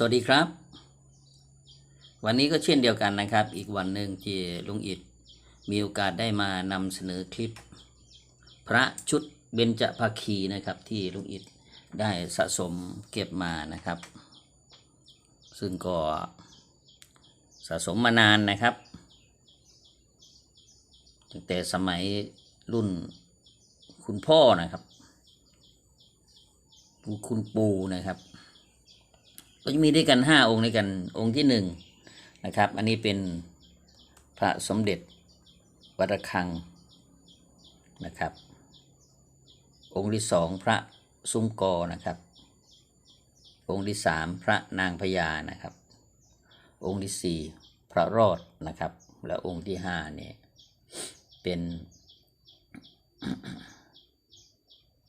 สวัสดีครับ วันนี้ก็เช่นเดียวกันนะครับ อีกวันหนึ่งที่ลุงอิดมีโอกาสได้มานำเสนอคลิป พระชุดเบญจภาคีนะครับที่ลุงอิดได้สะสมเก็บมานะครับ ซึ่งก็สะสมมานานนะครับตั้งแต่สมัยรุ่นคุณพ่อนะครับ คุณปู่นะครับ ก็จะมีด้วยกันห้าองค์ด้วยกันองค์ที่หนึ่งนะครับ อันนี้เป็นพระสมเด็จวัดระฆังนะครับ องค์ที่สองพระซุ้มกอนะครับ องค์ที่สามพระนางพญานะครับ องค์ที่สี่พระรอดนะครับ และองค์ที่ห้าเนี่ยเป็น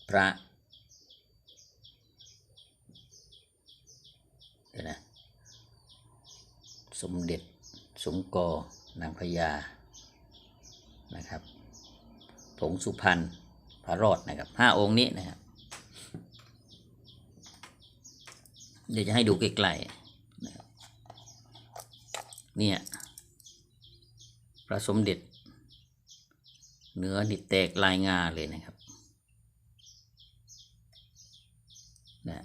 พระ เดี๋ยว นะสมเด็จสมกอนางพญานะครับผงสุพรรณพระรอดนะครับห้าองค์นี้นะครับเดี๋ยวจะให้ดูใกล้ๆนะครับเนี่ยพระสมเด็จเนื้อนิแตกลายงาเลยนะครับนะ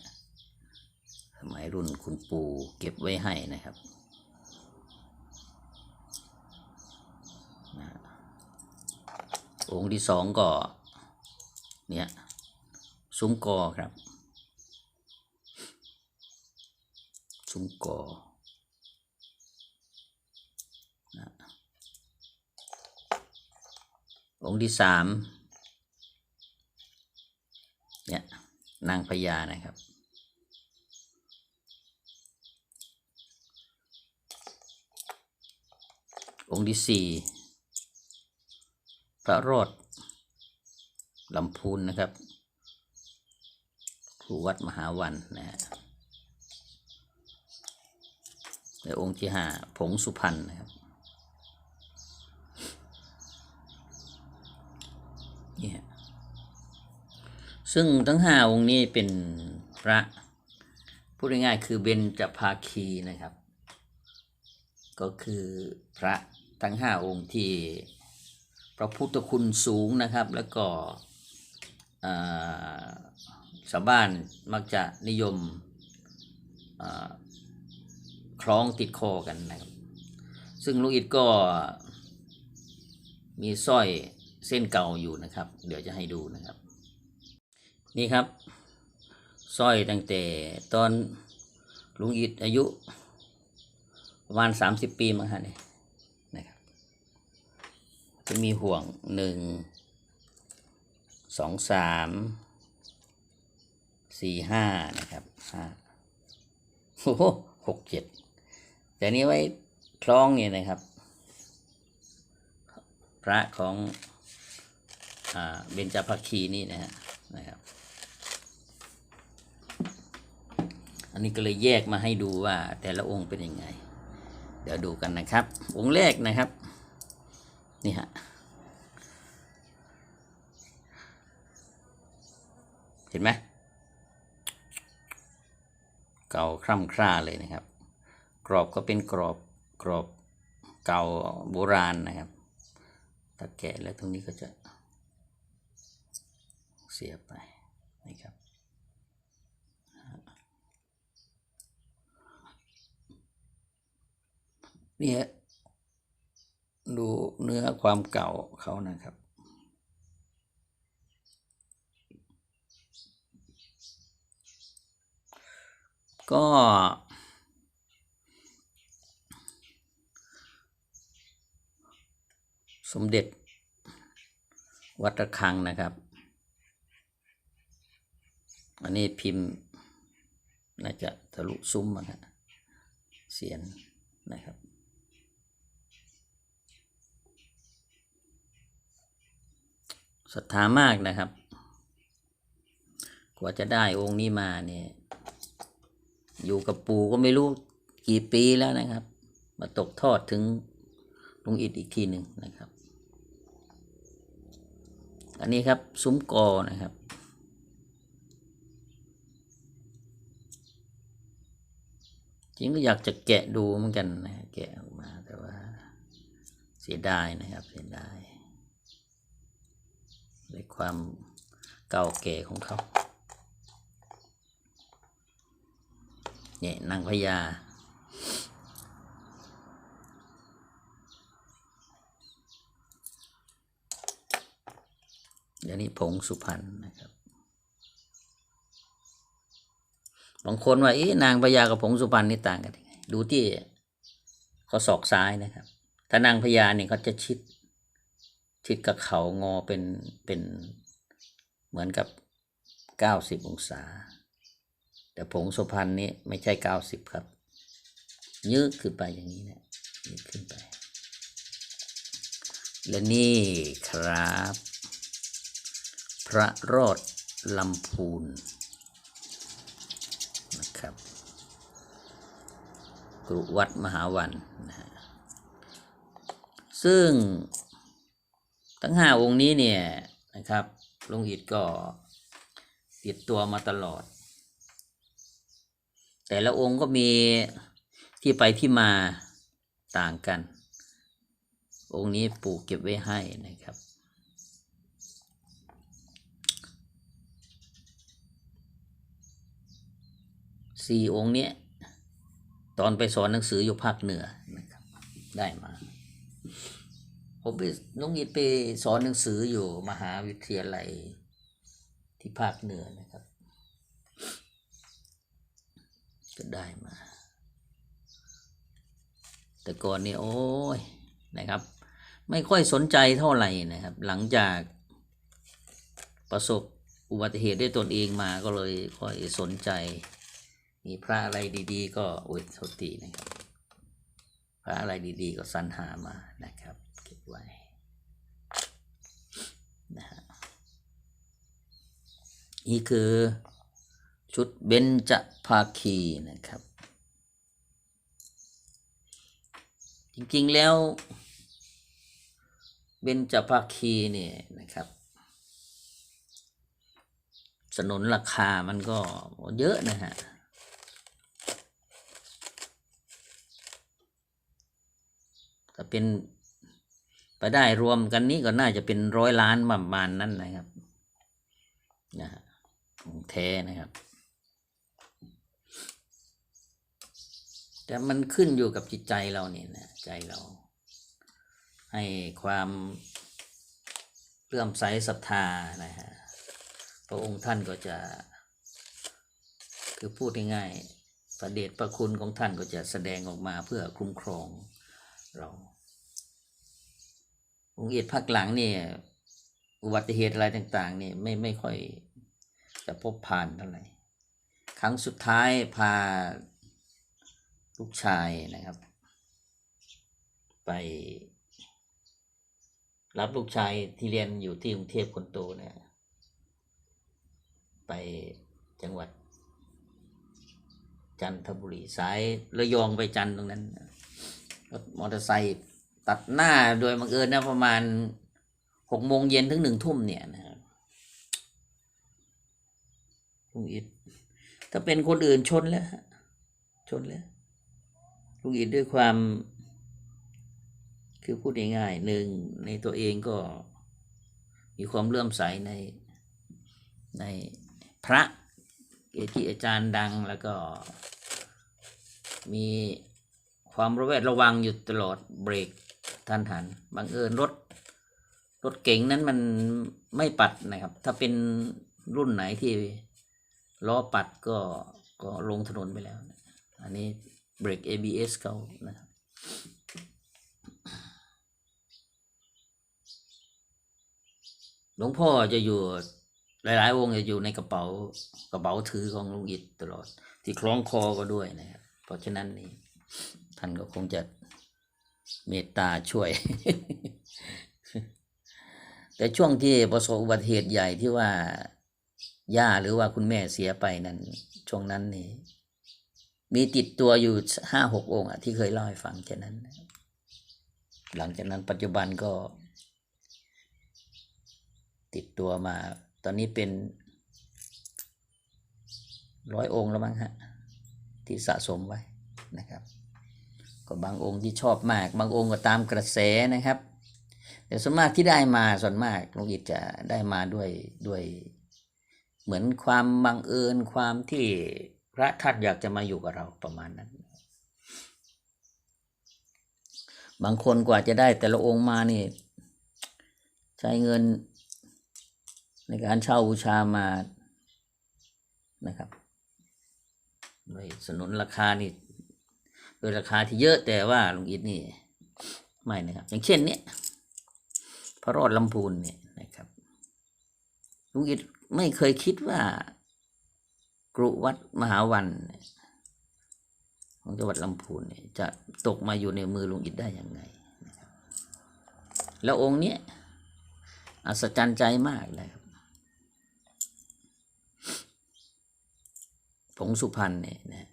มัยรุ่นคุณปู่เก็บไว้ให้นะครับนะองค์ที่สองก็เนี่ยซุ้มกอครับ ซุ้มกอนะองค์ที่สามเนี่ยนางพญานะครับ องค์ที่สี่พระรอดลำพูนนะครับครูวัดมหาวันนะฮะและองค์ที่ห้าผงสุพรรณนะครับเนี่ยซึ่งทั้งห้าองค์นี้เป็นพระพูดง่ายๆคือเบญจภาคีนะครับ ก็คือพระทั้งห้าองค์ที่พระพุทธคุณสูงนะครับ แล้วก็ชาวบ้านมักจะนิยมคล้องติดคอกันนะครับ ซึ่งลุงอิดก็มีสร้อยเส้นเก่าอยู่นะครับ เดี๋ยวจะให้ดูนะครับ นี่ครับสร้อยตั้งแต่ตอนลุงอิดอายุ ประมาณสามสิบปีมั้งฮะเนี่ยนะครับ จะมีห่วงหนึ่งสองสามสี่ห้านะครับห้าโอ้โหหกเจ็ดแต่นี้ไว้คล้องเนี่ยนะครับ พระของอ่าเบญจภคีนี่นะฮะนะครับ อันนี้ก็เลยแยกมาให้ดูว่าแต่ละองค์เป็นยังไง เดี๋ยวดูกันนะครับ องค์แรกนะครับ นี่ฮะเห็นไหมเก่าคร่ำคร่าเลยนะครับ กรอบก็เป็นกรอบกรอบเก่าโบราณนะครับถ้าแกะแล้วตรงนี้ก็จะเสียไปนะครับ เนี่ยดูเนื้อความเก่าเขานะครับ ก็ สมเด็จ วัดระฆังนะครับ อันนี้พิมพ์ น่าจะทะลุซุ้มอะนะเสียนนะครับ ศรัทธามากนะครับ กว่าจะได้องค์นี้มาเนี่ยอยู่กับปู่ก็ไม่รู้กี่ปีแล้วนะครับ มาตกทอดถึงลุงอิดอีกทีหนึ่งนะครับ อันนี้ครับซุ้มกอนะครับจริงก็อยากจะแกะดูเหมือนกันนะแกะออกมาแต่ว่าเสียดายนะครับเสียดาย ในความเก่าแก่ของเขาเนี่ยนางพญาเดี๋ยวนี้ผงสุพรรณนะครับ บางคนว่าเอ๊ะนางพญากับผงสุพรรณนี่ต่างกันยังไง ดูที่ข้อศอกซ้ายนะครับ ถ้านางพญาเนี่ยเขาจะชิด ชิดกับเขางอเป็นเป็นเหมือนกับเก้าสิบองศา แต่ผงสุพรรณนี่ไม่ใช่เก้าสิบครับ ยืดขึ้นไปอย่างนี้นะยืดขึ้นไป และนี่ครับ พระรอดลำพูนนะครับกรุวัดมหาวันนะฮะซึ่ง ทั้งห้าองค์นี้เนี่ยนะครับลุงอิดก็ติดตัวมาตลอด แต่ละองค์ก็มีที่ไปที่มาต่างกัน องค์นี้ปู่เก็บไว้ให้นะครับสี่องค์เนี้ยตอนไปสอนหนังสืออยู่ภาคเหนือนะครับได้มา ผมไปน้องอิดไปสอนหนังสืออยู่มหาวิทยาลัยที่ภาคเหนือนะครับ ก็ได้มา แต่ก่อนนี่โอ้ยนะครับ ไม่ค่อยสนใจเท่าไหร่นะครับ หลังจากประสบอุบัติเหตุด้วยตนเองมาก็เลยค่อยสนใจ มีพระอะไรดี ๆ ก็อุยโทษทีนะครับ พระอะไรดี ๆ ก็สรรหามานะครับ ไว้นะฮะนี่คือชุดเบญจภาคีนะครับ จริงๆแล้วเบญจภาคีเนี่ยนะครับสนนราคามันก็เยอะนะฮะถ้าเป็น ไปได้รวมกันนี้ก็น่าจะเป็นร้อยล้านประมาณนั้นนะครับนะฮะของแท้นะครับ แต่มันขึ้นอยู่กับจิตใจเราเนี่ยนะใจเรา ให้ความเลื่อมใสศรัทธานะฮะพระองค์ท่านก็จะ คือพูดง่ายๆพระเดชพระคุณของท่านก็จะแสดงออกมาเพื่อคุ้มครองเรา องค์เอกภาคหลังเนี่ยอุบัติเหตุอะไรต่าง ๆ เนี่ยไม่ไม่ค่อยจะพบผ่านเท่าไหร่ครั้งสุดท้ายพาลูกชายนะครับ ไป รับลูกชายที่เรียนอยู่ที่กรุงเทพคนโตเนี่ย ไปจังหวัด จันทบุรีสายระยองไปจันท์ตรงนั้นรถมอเตอร์ไซค์ ตัดหน้าโดยบังเอิญนะประมาณหกโมงเย็นถึงหนึ่งทุ่มเนี่ยนะครับลุงอิดถ้าเป็นคนอื่นชนแล้วชนแล้วลุงอิดด้วยความ คือพูดง่ายๆหนึ่งในตัวเองก็ มีความเลื่อมใสในในพระเกจิอาจารย์ดังแล้วก็มีความระแวดระวังอยู่ตลอดเบรก ทันหันบังเอิญรถ รถเก๋งนั้นมันไม่ปัดนะครับ ถ้าเป็นรุ่นไหนที่ล้อปัดก็ก็ลงถนนไปแล้ว อันนี้เบรก ABS เขานะครับหลวงพ่อจะอยู่หลายๆวงจะอยู่ในกระเป๋ากระเป๋าถือของลุงอิดตลอด ที่คล้องคอก็ด้วยนะครับ เพราะฉะนั้นนี่ท่านก็คงจะ เมตตาช่วย แต่ช่วงที่ประสบอุบัติเหตุใหญ่ที่ว่าย่าหรือว่าคุณแม่เสียไปนั้น ช่วงนั้นนี่มีติดตัวอยู่ห้าหกองค์อะที่เคยเล่าให้ฟังแค่นั้น หลังจากนั้นปัจจุบันก็ ติดตัวมา ตอนนี้เป็นร้อยองค์แล้วมั้งฮะ ที่สะสมไว้นะครับ ก็บางองค์ที่ชอบมาก บางองค์ก็ตามกระแสนะครับ แต่ส่วนมากที่ได้มาส่วนมากลุงอิฐจะได้มาด้วยด้วย เหมือนความบังเอิญความที่พระทัดอยากจะมาอยู่กับเราประมาณนั้น บางคนกว่าจะได้แต่ละองค์มานี่ ใช้เงินในการเช่าบูชามานะครับโดยสนุนราคานี่ ดยราคาที่เยอะแต่ว่าลุงอิฐนี่ไม่นะครับ อย่างเช่นเนี้ยพระรอดลำพูนเนี่ยนะครับลุงอิฐไม่เคยคิดว่ากรุวัดมหาวันของจังหวัดลำพูนเนี่ยจะตกมาอยู่ในมือลุงอิฐได้ยังไงแล้วองค์เนี้ยอัศจรรย์ใจมากเลยครับผงสุพรรณเนี่ยนะ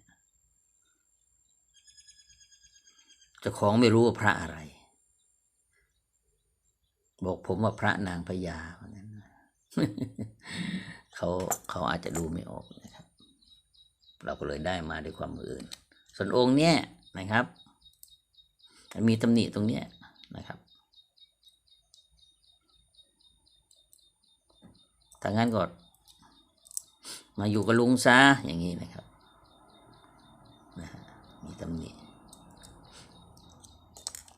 เจ้าของไม่รู้ว่าพระอะไร บอกผมว่าพระนางพญาเพราะงั้นเขาเขาอาจจะดูไม่ออกนะครับ เราก็เลยได้มาด้วยความบังเอิญส่วนองค์เนี้ยนะครับมันมีตำหนิตรงเนี้ยนะครับถ้างั้นก็มาอยู่กับลุงซะอย่างนี้นะครับนะฮะมีตำหนิ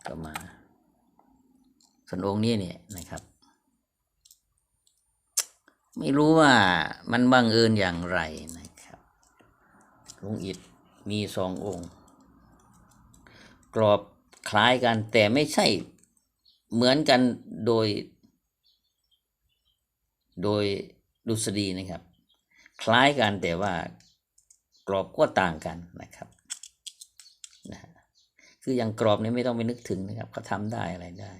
ก็มา ส่วนองค์นี้เนี่ยนะครับ ไม่รู้ว่ามันบังเอิญอย่างไรนะครับลุงอิฐมีสององค์ กรอบคล้ายกันแต่ไม่ใช่เหมือนกันโดย โดยดุษฎีนะครับ คล้ายกันแต่ว่ากรอบก็ต่างกันนะครับ คืออย่างกรอบนี้ไม่ต้องไปนึกถึงนะครับเขาทำได้อะไรได้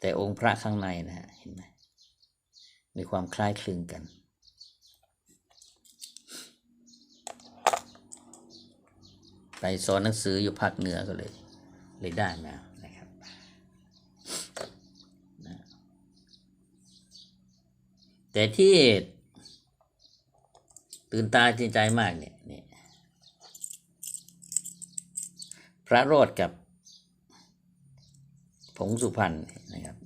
แต่องค์พระข้างในนะฮะเห็นไหมมีความคล้ายคลึงกัน ไปสอนหนังสืออยู่ภาคเหนือก็เลย เลยได้มานะครับนะแต่ที่ตื่นตาตื่นใจมากเนี่ยเนี่พ ระโรดกับ ผงสุพรรณนะครับ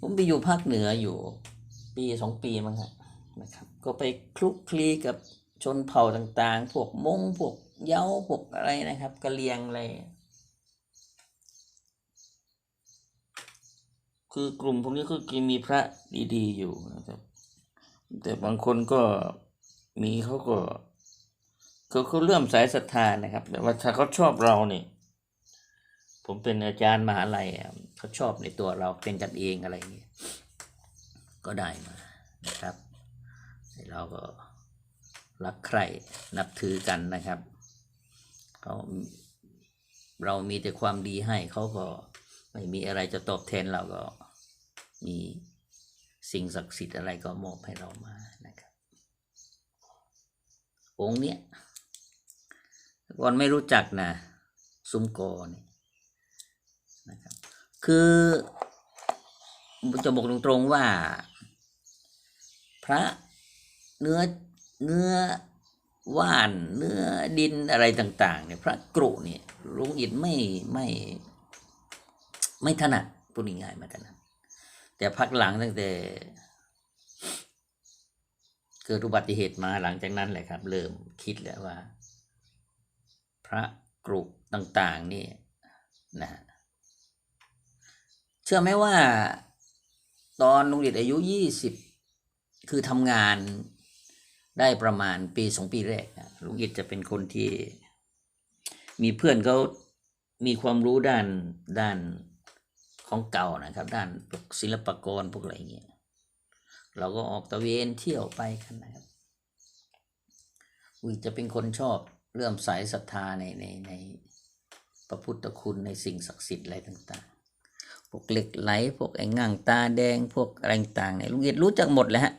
ผมไปอยู่ภาคเหนืออยู่ปีสองปีมั้งครับนะครับ ก็ไปคลุกคลีกับชนเผ่าต่างๆ พวกมงพวกเย้าพวกอะไรนะครับกะเหรียงอะไร คือกลุ่มพวกนี้ก็กินมีพระดีๆอยู่นะครับ แต่บางคนก็มีเขาก็เขาเขาเลื่อมสายศรัทธานะครับ แต่ว่าถ้าเขาชอบเราเนี่ยผมเป็นอาจารย์มหาลัยเขาชอบในตัวเราเป็นกันเองอะไรอย่างเงี้ยก็ได้มานะครับเราก็รักใคร่นับถือกันนะครับเขาเรามีแต่ความดีให้เขาก็ไม่มีอะไรจะตอบแทนเราก็ มีสิ่งศักดิ์สิทธิ์อะไรก็มอบให้เรามานะครับ องค์เนี้ยก่อนไม่รู้จักนะซุ้มกอนี่นะครับ คือจะบอกตรงๆว่า พระเนื้อเนื้อว่านเนื้อดินอะไรต่างๆเนี่ยพระกรุเนี่ยลุงอิดไม่ไม่ไม่ถนัดพูดง่ายๆม่ถนัด แต่พักหลังตั้งแต่ เกิดอุบัติเหตุมาหลังจากนั้นแหละครับ เริ่มคิดแล้วว่า พระกรุต่างๆนี่นะฮะเชื่อไหมว่า ตอนลุงเดอายุยี่สิบคือทำงานได้ประมาณปีสองปีแรกลุงอิดจะเป็นคนที่ มีเพื่อนเขามีความรู้ด้านด้าน ของเก่านะครับ ด้านศิลปกรพวกอะไรเงี้ยเราก็ออกตะเวนเที่ยวไปกันนะครับอุ้ยจะเป็นคนชอบเลื่อมใสศรัทธาในในในพระพุทธคุณในสิ่งศักดิ์สิทธิ์อะไรต่าง ๆ พวกเหล็กไหลพวกไอ้ง่างตาแดงพวกอะไรต่างๆเนี่ยลุงเอียดรู้จักหมดเลยฮะ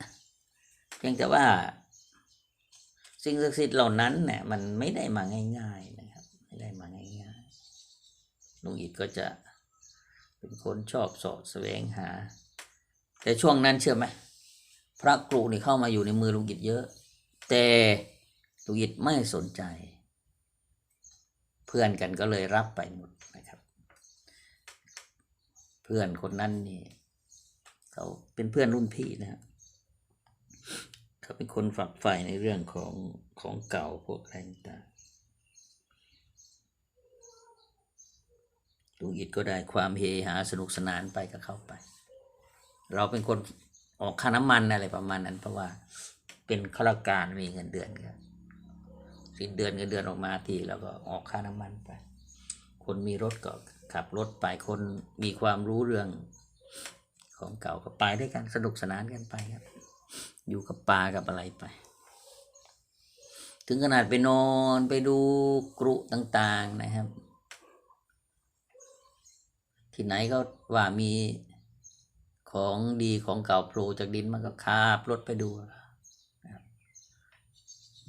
เพียงแต่ว่า สิ่งศักดิ์สิทธิ์เหล่านั้นเนี่ยมันไม่ได้มาง่าย ๆนะครับ ไม่ได้มาง่ายๆลุงอิดก็จะ เป็นคนชอบสาะแสวงหา แต่ช่วงนั้นเชื่อไหมพระกรุนี่เข้ามาอยู่ในมือลุงกิจเยอะ แต่ลุงกิจไม่สนใจ เพื่อนกันก็เลยรับไปหมดนะครับ เพื่อนคนนั้นนี่เขาเป็นเพื่อนรุ่นพี่นะครับเขาเป็นคนฝักใฝ่ในเรื่องของของเก่าพวกอะไรต่าง ๆลุงอิดก็ได้ความเฮฮาสนุกสนานไปกับเขาไป เราเป็นคนออกค่าน้ำมันอะไรประมาณนั้น เพราะว่าเป็นข้าราชการมีเงินเดือนกันสิ้นเดือนเงินเดือนออกมาทีแล้วก็ออกค่าน้ำมันไป คนมีรถก็ขับรถไปคนมีความรู้เรื่องของเก่าก็ไปด้วยกันสนุกสนานกันไปครับ อยู่กับปลากับอะไรไป ถึงขนาดไปนอนไปดูกรุต่างๆนะครับ ที่ไหนก็ว่ามีของดีของเก่าโผล่จากดินมันก็ขับรถไปดู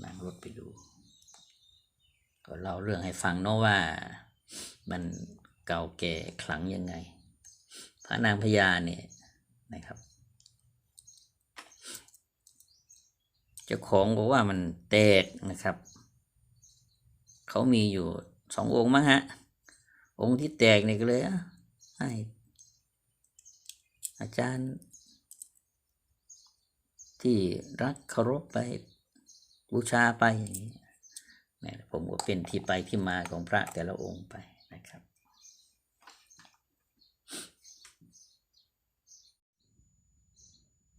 นั่งรถไปดู ก็เล่าเรื่องให้ฟังเนาะว่ามันเก่าแก่ขลังยังไง พระนางพญาเนี่ยนะครับเจ้าของบอกว่ามันแตกนะครับ เขามีอยู่สององค์มั้งฮะ องค์ที่แตกเนี่ยก็เลยอะ ให้อาจารย์ ที่รักเคารพไปบูชาไปอย่างนี้นี่ผมก็เป็นที่ไปที่มาของพระแต่ละองค์ไปนะครับ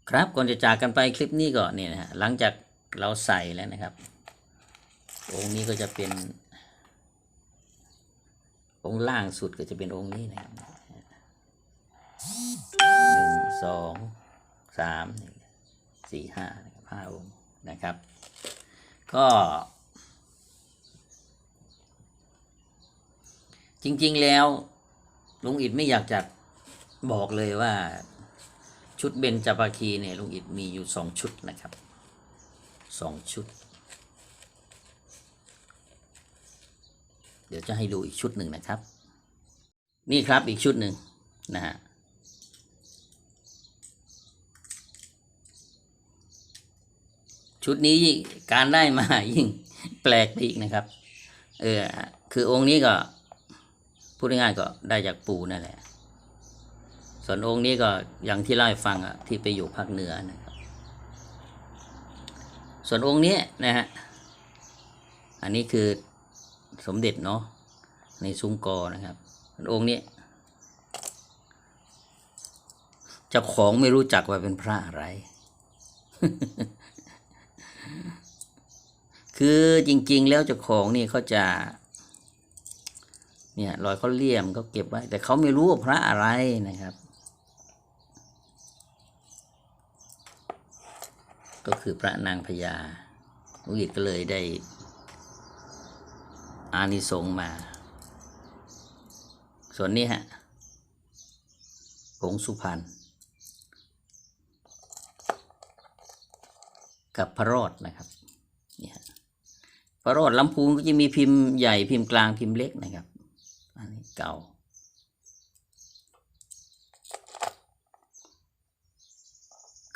ครับก่อนจะจากกันไปคลิปนี้ก็เนี่ยนะฮะหลังจากเราใส่แล้วนะครับ องค์นี้ก็จะเป็น องค์ล่างสุดก็จะเป็นองค์นี้นะครับ หนึ่งสองสามสี่ห้าห้าองค์นะครับ ก็จริงๆแล้วลุงอิดไม่อยากจะบอกเลยว่าชุดเบญจภาคีเนี่ยลุงอิดมีอยู่สองชุดนะครับสองชุด เดี๋ยวจะให้ดูอีกชุดหนึ่งนะครับ นี่ครับอีกชุดหนึ่งนะฮะ ชุดนี้การได้มายิ่งแปลกไปอีกนะครับ เออ คือองค์นี้ก็พูดง่ายๆก็ได้จากปู่นั่นแหละ ส่วนองค์นี้ก็อย่างที่เล่าให้ฟังอะที่ไปอยู่ภาคเหนือนะครับ ส่วนองค์นี้นะฮะ อันนี้คือสมเด็จเนาะในซุ้มกอนะครับ องค์นี้เจ้าของไม่รู้จักว่าเป็นพระอะไร คือจริงๆแล้วเจ้าของนี่เขาจะ เนี่ยรอยเขาเลี่ยมเขาเก็บไว้ แต่เขาไม่รู้ว่าพระอะไรนะครับ ก็คือพระนางพญาลุงอิดก็เลยได้อานิสงส์มา ส่วนนี้ฮะผงสุพรรณกับพระรอดนะครับ ระรอดลำพูนก็จะมีพิมพ์ใหญ่พิมพ์กลางพิมพ์เล็กนะครับ อันนี้เก่า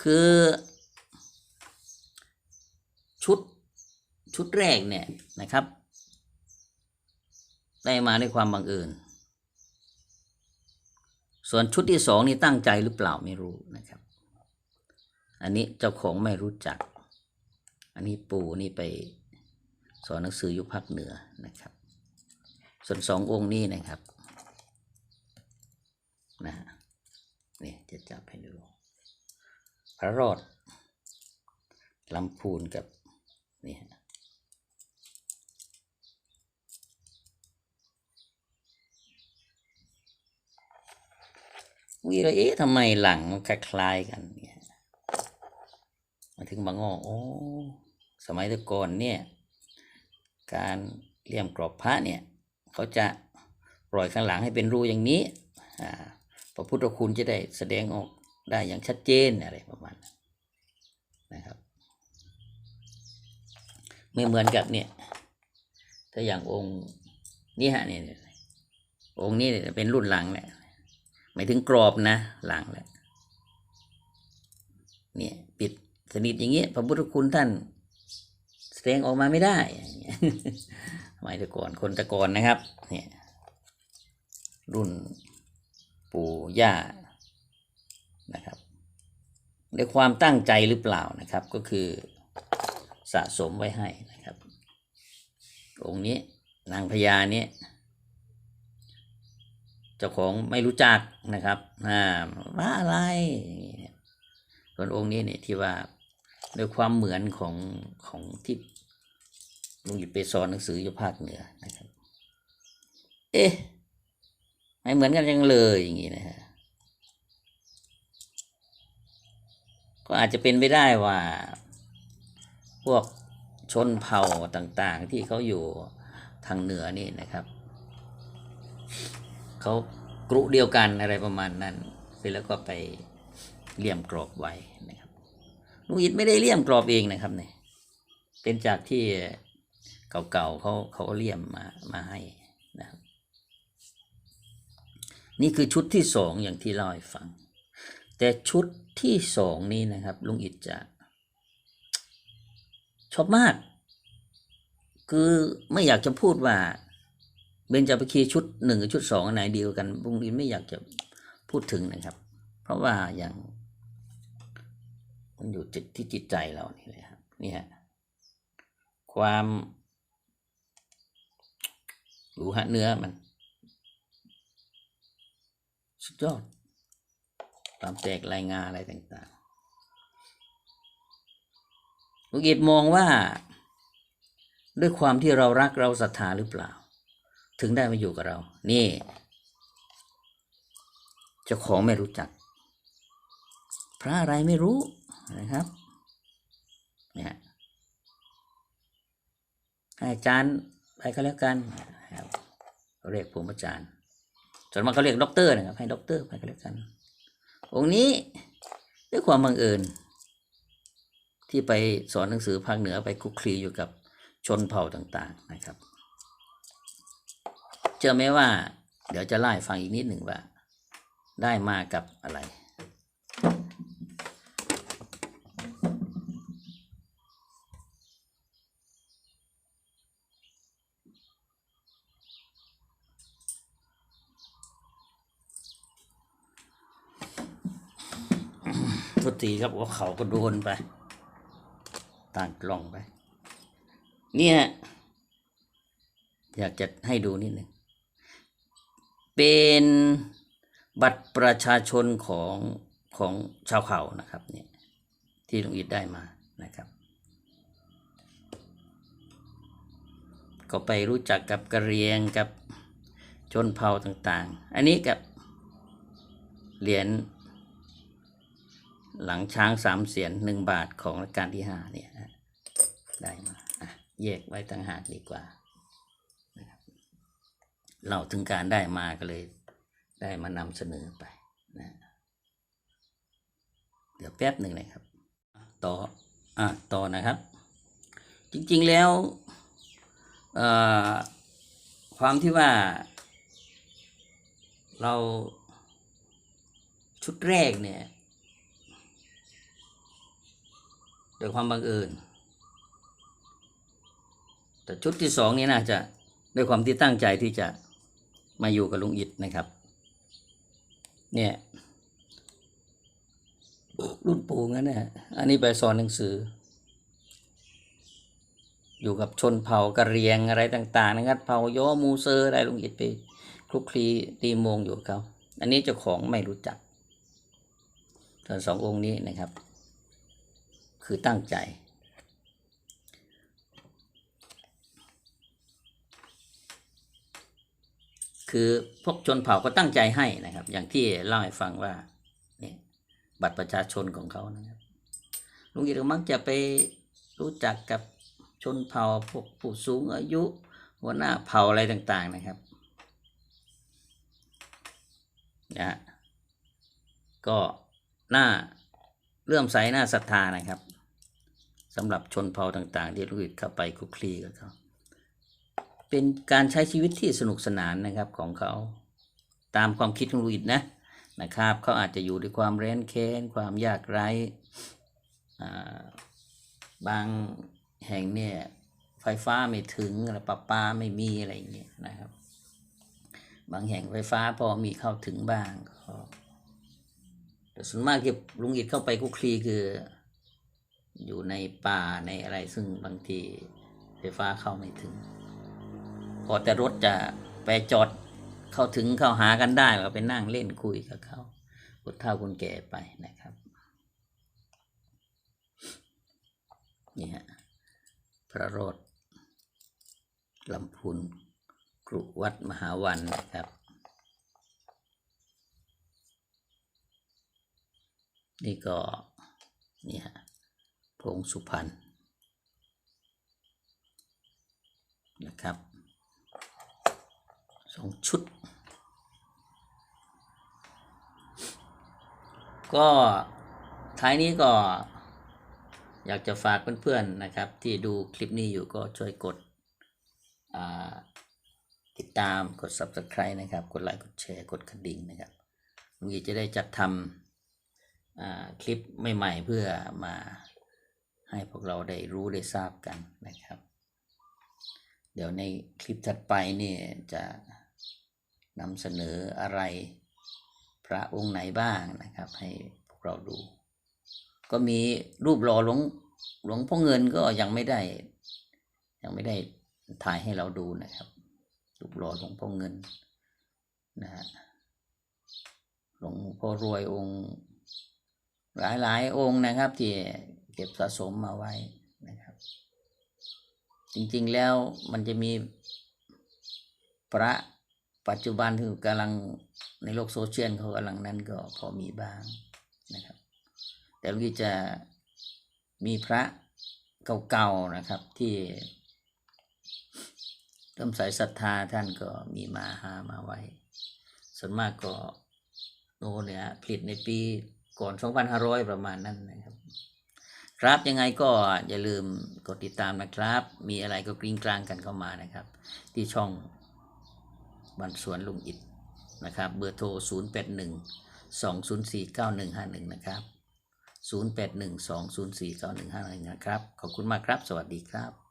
คือ ชุดชุดแรกเนี่ยนะครับ ได้มาด้วยความบังเอิญ ส่วนชุดที่สองนี่ตั้งใจหรือเปล่าไม่รู้นะครับ อันนี้เจ้าของไม่รู้จัก อันนี้ปู่นี่ไป สอนหนังสืออยู่ภาคเหนือนะครับ ส่วนสององค์นี้นะครับนะนี่จะจับให้ดูพระรอดลำพูนกับนี่ฮะวีระเอ๊ะทำไมหลังมันคล้ายๆกันเนี่ยมาถึงบางอ้อโอ้สมัยตะก่อนเนี่ย การเลี่ยมกรอบพระเนี่ยเขาจะปล่อยข้างหลังให้เป็นรูอย่างนี้อ่าพระพุทธคุณจะได้แสดงออกได้อย่างชัดเจนอะไรประมาณนะครับ ไม่เหมือนกับเนี่ยถ้าอย่างองค์นี่ฮะเนี่ยองค์นี้เนี่ยเป็นรุ่นหลังแหละหมายถึงกรอบนะหล้างแหล้วเนี่ยปิดสนิทอย่างเงี้ยพระพุทธคุณท่าน ดงออกมาไม่ได้อย่ายสมัยแต่ก่อนคนต่ก่อนนะครับเนี่ยรุ่นปู่ย่านะครับด้วยความตั้งใจหรือเปล่านะครับ ก็คือสะสมไว้ให้นะครับ องค์นี้นางพญาเนี่ยเจ้าของไม่รู้จักนะครับอ่าว่าอะไรเงี้ยส่วนองค์นี้เนี่ยที่ว่าด้วยความเหมือนของของที่ ลุงหยุดไปสอนหนังสืออยู่ภาคเหนือนะครับ เอ๊ะไม่เหมือนกันยังเลยอย่างนี้นะฮะก็อาจจะเป็นไปได้ว่า พวกชนเผ่าต่างๆ ที่เขาอยู่ทางเหนือนี่นะครับเขากรุเดียวกันอะไรประมาณนั้นเสร็จแล้วก็ไปเลี่ยมกรอบไว้นะครับลุงอิดไม่ได้เลี่ยมกรอบเองนะครับเนี่ยเป็นจากที่ เก่าๆเขาเขาเลี่ยมมามาให้นะครับ นี่คือชุดที่สองอย่างที่เล่าให้ฟัง แต่ชุดที่สองนี้นะครับ ลุงอิดจะชอบมาก คือไม่อยากจะพูดว่าเบญจภคีชุดหนึ่งกับชุดสองอันไหนดีกว่ากันลุงอิดไม่อยากจะพูดถึงนะครับ เพราะว่าอย่างมันอยู่จิตที่จิตใจเรานี่เลยครับนี่ฮะความ รู้ฮะเนื้อมัน สุดยอดความแตกรายงานอะไรต่างๆลุงเอียดมองว่า ด้วยความที่เรารักเราศรัทธาหรือเปล่า ถึงได้มาอยู่กับเรา นี่เจ้าของไม่รู้จัก พระอะไรไม่รู้นะครับเนี่ยให้อาจารย์ ก็แล้วกันครับเรียกผมอาจารย์ส่วนมากเขาเรียกด็อกเตอร์นะครับ ให้ด็อกเตอร์ไปก็แล้วกัน องค์นี้ด้วยความบังเอิญที่ไปสอนหนังสือภาคเหนือไปคุกคลีอยู่กับชนเผ่าต่าง ๆนะครับ เจอไหมว่า เดี๋ยวจะไล่ฟังอีกนิดหนึ่งว่า ได้มากับอะไรีครับว่าเขาก็โดนไปต่างกล่องไป เนี่ยอยากจะให้ดูนิดหนึ่ง เป็นบัตรประชาชนของของชาวเขานะครับเนี่ยที่ลุงอิดได้มานะครับ ก็ไปรู้จักกับกระเรียงกับชนเผ่าต่างๆ อันนี้กับเหรียญ หลังช้างสามเสียนหนึ่งบาทของรัชกาลที่ห้าเนี่ยได้มาแยกไว้ต่างหากดีกว่านะครับเล่าถึงการได้มาก็เลยได้มานำเสนอไปนะเดี๋ยวแป๊บหนึ่งนะครับ ต่ออะต่อนะครับ จริงๆแล้วความที่ว่า เราชุดแรกเนี่ย โดยความบังเอิญ แต่ชุดที่สองนี่น่าจะด้วยความที่ตั้งใจที่จะมาอยู่กับลุงอิดนะครับ เนี่ยรุ่นปู่งั้นนะฮะอันนี้ไปสอนหนังสือ อยู่กับชนเผ่ากะเหรียงอะไรต่าง ๆ นะครับ เผ่าย้อมูเซอร์อะไรลุงอิดไปคลุกคลีตีมงอยู่กับเขา อันนี้เจ้าของไม่รู้จักส่วนสององค์นี้นะครับ คือตั้งใจ คือพวกชนเผ่าก็ตั้งใจให้นะครับ อย่างที่เล่าให้ฟังว่าเนี่ยบัตรประชาชนของเขานะครับลุงอิดก็มักจะไปรู้จักกับชนเผ่าพวกผู้สูงอายุ หัวหน้าเผ่าอะไรต่างๆนะครับนะฮะก็น่าเลื่อมใสน่าศรัทธานะครับ สำหรับชนเผ่าต่าง ๆ ที่ลุงอิดเข้าไปคลุกคลีกับเขาเป็นการใช้ชีวิตที่สนุกสนานนะครับของเขา ตามความคิดของลุงอิดนะนะครับเขาอาจจะอยู่ด้วยความแร้นแค้นความยากไร้บางแห่งเนี่ยไฟฟ้าไม่ถึงอะไรประปาไม่มีอะไรอย่างเงี้ยนะครับ บางแห่งไฟฟ้าพอมีเข้าถึงบ้างก็แต่ส่วนมากที่ลุงอิดเข้าไปคุกคลีคือ อยู่ในป่าในอะไรซึ่งบางทีไฟฟ้าเข้าไม่ถึง พอแต่รถจะไปจอดเข้าถึงเข้าหากันได้เราไปนั่งเล่นคุยกับเขาคนเฒ่าคนแก่ไปนะครับนี่ฮะพระโรธลำพูนกรุวัดมหาวันนะครับนี่ก็นี่ฮะ พงสุพรรณนะครับสองชุด ก็ท้ายนี้ก็อยากจะฝากเพื่อนๆนะครับ ที่ดูคลิปนี้อยู่ก็ช่วยกดติดตามกด subscribe นะครับ กดไลค์กดแชร์กดกระดิ่งนะครับลุงอีจะได้จัดทำคลิปใหม่ ๆ เพื่อมา ให้พวกเราได้รู้ได้ทราบกันนะครับ เดี๋ยวในคลิปถัดไปเนี่ยจะนำเสนออะไรพระองค์ไหนบ้างนะครับ ให้พวกเราดู ก็มีรูปหล่อหลวงหลวงพ่อเงินก็ยังไม่ได้ ยังไม่ได้ถ่ายให้เราดูนะครับ รูปหล่อหลวงพ่อเงินนะฮะหลวงพ่อรวยองค์ หลายหลายๆองค์นะครับที่ เก็บสะสมมาไว้นะครับ จริงๆแล้วมันจะมีพระปัจจุบันที่กำลังในโลกโซเชียลเขากำลังนั้นก็พอมีบ้างนะครับ แต่วิจะมีพระเก่าๆนะครับที่เริ่มใส่ศรัทธาท่านก็มีมาหามาไว้ ส่วนมากก็โน่นเนี่ยผลิตในปีก่อน 2,500 ประมาณนั้นนะครับ ครับยังไงก็อย่าลืมกดติดตามนะครับ มีอะไรก็กริ้งกลางกันเข้ามานะครับ ที่ช่องบันสวนลุงอิดนะครับ เบอร์โทร 0 8 1 2 0 4 9 1 5 1 นะครับ 0 8 1 2 0 4 9 1 5 1 นะครับ ขอบคุณมากครับ สวัสดีครับ